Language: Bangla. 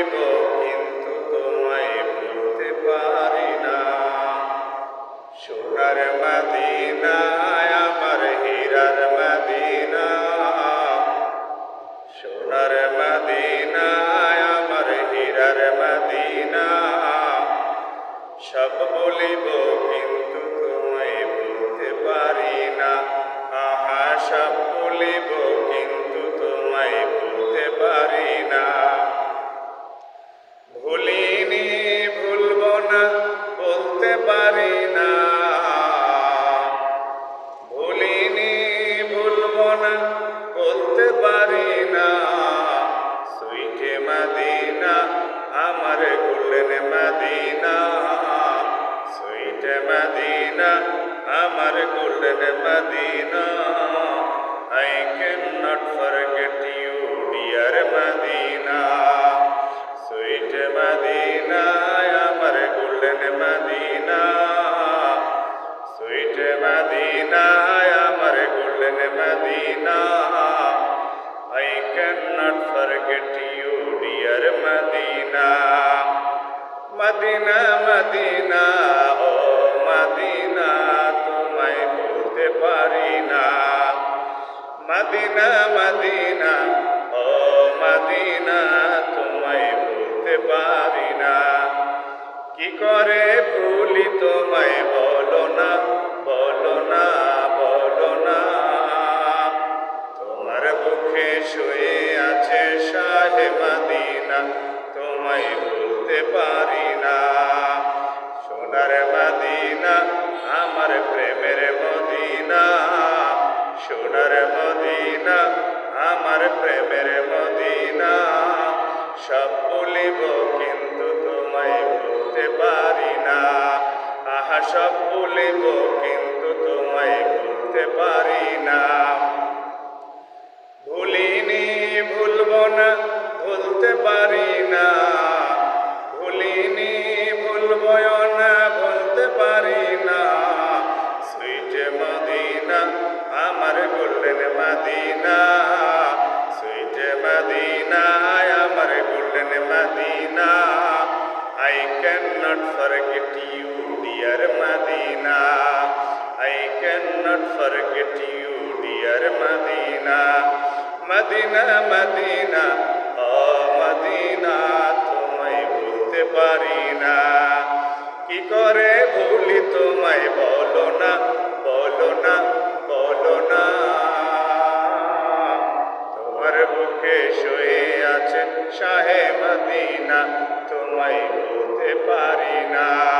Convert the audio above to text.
বলিব কিন্তু তোমায় বলতে পারি না। সোনার মদিনায়, আমার হীরার মদিনা সোনার মদিনায়, আমার হীরার মদিনা সব বলিব পারি না সুইটে মদিনা আমার গোল্ডেন মদিনা সুইটে মদিনা আমার golden Medina I cannot forget you, dear Medina. Sweet Medina, আমার golden Medina. Sweet Medina, আমার golden Medina. Cannot forget you, dear Medina. Medina Medina O Medina তোমায় বলতে পারি না। মদিনা মদিনা ও মদিনা তোমায় বলতে পারি না। কি করে ভুলি তোমায় বলো না? তোমায় বলতে পারি না। সোনার মদিনা, আমার প্রেমের মদিনা। সোনার মদিনা, আমার প্রেমের মদিনা। সব বলিব কিন্তু তোমায় বলতে পারি না। আহা, সব বলিব কিন্তু তোমায় বলতে পারি না। ভুলিনি, ভুলব না। Cannot forget you, dear Medina. I cannot forget you, dear Medina. Medina, Medina, oh Medina, তোমায় বলতে পারি না কি করে ভুলি তোমায় বলো না বলো না বলো না তোমার বুকে শুয়ে আছে শাহে মদিনা তোমায় হতে পারি না।